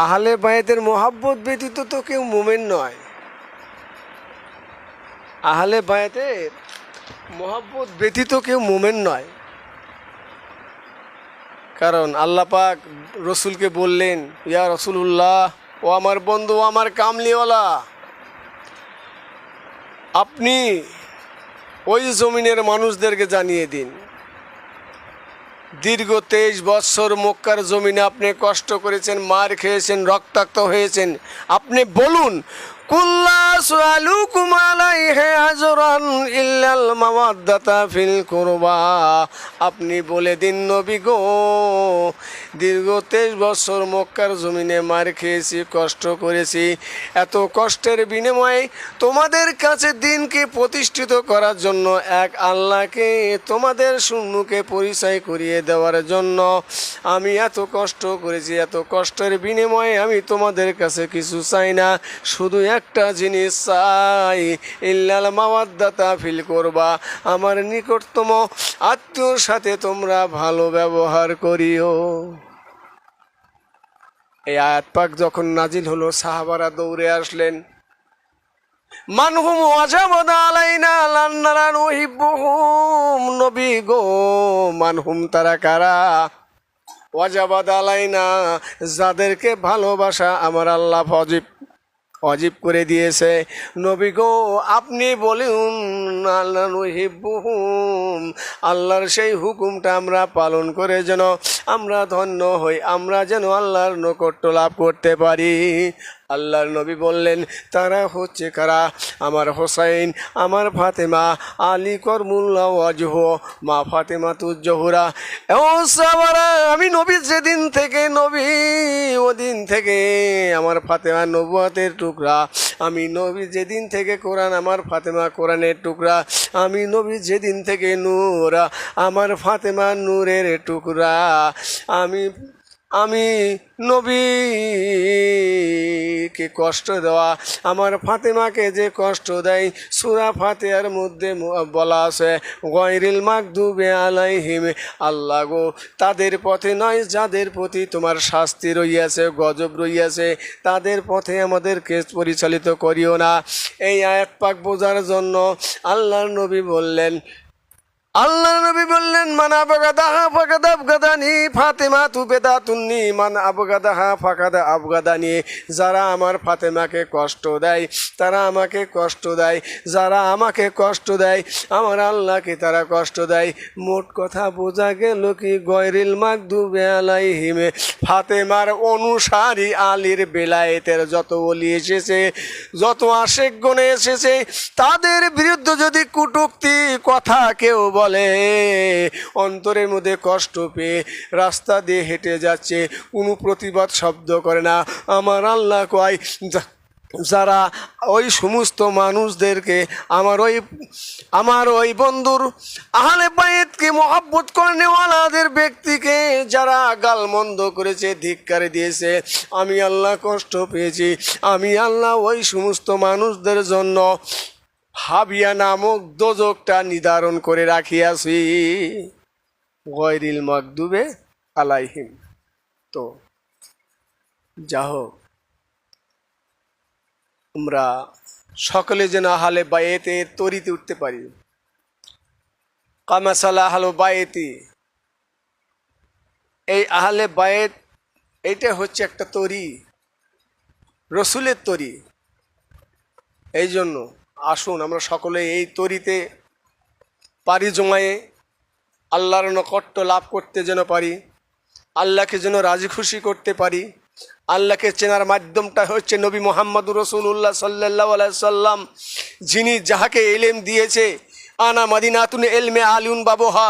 আহলে বায়েতের মোহাব্বত ব্যতীত তো কেউ মোমেন নয়। আহলে বায়েতের মোহাব্বত ব্যতীত কেউ মোমেন নয়। কারণ আল্লাহ পাক রসুলকে বললেন, ইয়া রসুল্লাহ ও আমার বন্ধু, ও আমার কামলিওয়ালা, আপনি ওই জমিনের মানুষদেরকে জানিয়ে দিন। দীর্ঘ তেইশ বৎসর মক্কার জমিনে আপনি কষ্ট করেছেন মার খেয়েছেন রক্তাক্ত হয়েছেন। আপনি বলুন ইল্লাল ফিল আপনি বলে দিন, নবী গো, দীর্ঘ তেইশ বছর মক্কার জমিনে মার খেয়েছি, কষ্ট করেছি। এত কষ্টের বিনিময়ে তোমাদের কাছে দিনকে প্রতিষ্ঠিত করার জন্য এক আল্লাহকে তোমাদের শূন্যকে পরিচয় করিয়ে দেওয়ার জন্য আমি এত কষ্ট করেছি, এত কষ্টের বিনিময়ে আমি তোমাদের কাছে কিছু চাই না। শুধু একটা জিনিস চাই। ইল্লাল মাওয়াদ্দাতা ফিল করবা। আমার নিকটতম আত্মীয়র সাথে তোমরা ভালো ব্যবহার করিও। এই আয়াত পাক যখন নাজিল হলো, সাহাবারা দৌড়ে আসলেন। মানহুম ওয়াজাবাদ নবী গো, মানহুম তারা কারা? ওয়াজাবাদ আলাইনা, যাদেরকে ভালোবাসা আমার আল্লাহ অজিব অজীব করে দিয়েছে। নবী গো, আপনি বলুন, আল্লাহ হুম আল্লাহর সেই হুকুমটা আমরা পালন করে যেন আমরা ধন্য হই, আমরা যেন আল্লাহর নৈকট্য লাভ করতে পারি। আল্লাহর নবী বললেন, তারা হচ্ছে কারা? আমার হোসাইন, আমার ফাতেমা, আলী করমুল্লা ওয়াজহ, মা ফাতেমা তুজ্জহুরা আমি নবী যেদিন থেকে, নবী ওদিন থেকে, আমার ফাতেমা নবুয়াতের টুকরা। আমি নবী যেদিন থেকে, কোরআন আমার ফাতেমা কোরআনের টুকরা। আমি নবী যেদিন থেকে, নূর আমার ফাতেমা নূরের টুকরা। আমি আমি নবীকে কষ্ট দেওয়া, আমার ফাতেমাকে যে কষ্ট দেয়, সুরা ফাতেহার মধ্যে বলা আছে, গয়রিল মাকদুবে আলাইহিম, আল্লাহ গো, তাদের পথে নয় যাদের প্রতি তোমার শাস্তি রইয়াছে, গজব রইয়াছে, তাদের পথে আমাদেরকে পরিচালিত করিও না। এই আয়াত পাক বোঝার জন্য আল্লাহর নবী বললেন আল্লাহ নবী বললেন, মান আবগাদা আবগাদাহা ফাকাদ আবগাদানি, ফাতেমা তু বেদাতুন্নি মান আবগাদাহা ফাকাদ আবগাদানি, যারা আমার ফাতেমাকে কষ্ট দেয়, তারা আমাকে কষ্ট দেয়, যারা আমাকে কষ্ট দেয়, আমার আল্লাহকে তারা কষ্ট দেয়। মোট কথা বোঝা গেল কি গয়রিল মাকদুবে আলাইহিমে, ফাতেমার অনুসারী আলীর বেলায়েতের যত অলি এসেছে, যত আশেক গণে এসেছে, তাদের বিরুদ্ধে যদি কুটুক্তি, কথা কেউ বলে, অন্তরের মধ্যে কষ্ট পেয়ে রাস্তা দিয়ে হেঁটে যাচ্ছে। কোনো প্রতিবাদ শব্দ করে না। আমার আল্লাহ কয় যারা ওই সমস্ত মানুষদেরকে আমার ওই আমার ওই বন্ধুর আহলে বাইতকে মহাব্বত করে নেওয়ালাদের ব্যক্তিকে যারা গালমন্দ করেছে, ধিক্কারে দিয়েছে, আমি আল্লাহ কষ্ট পেয়েছি। আমি আল্লাহ ওই সমস্ত মানুষদের জন্য হাবিয়া নামক দোজকটা নির্ধারণ করে রাখিয়াছি। গয়রিল মকদুবে আলাইহিম। তো যা হোক আমরা সকলে যেন হালে বায়েতে তরিতে উঠতে পারি। কামাসালা হালো বায়েতি এই আহলে বায়েত এইটা হচ্ছে একটা তরি, রসুলের তরি। এই জন্য আসুন, আমরা সকলে এই তরিতে পারি জমায়ে, আল্লাহর নকট্ট লাভ করতে যেন পারি, আল্লাহকে যেন রাজি খুশি করতে পারি, আল্লাহকে চেনার মাধ্যমটা হচ্ছে নবী মোহাম্মদ রসুল্লাহ সাল্লাহ সাল্লাম, যিনি যাহাকে এলেম দিয়েছে, আনা মাদিনাতুন এলমে আলিউন বাবহা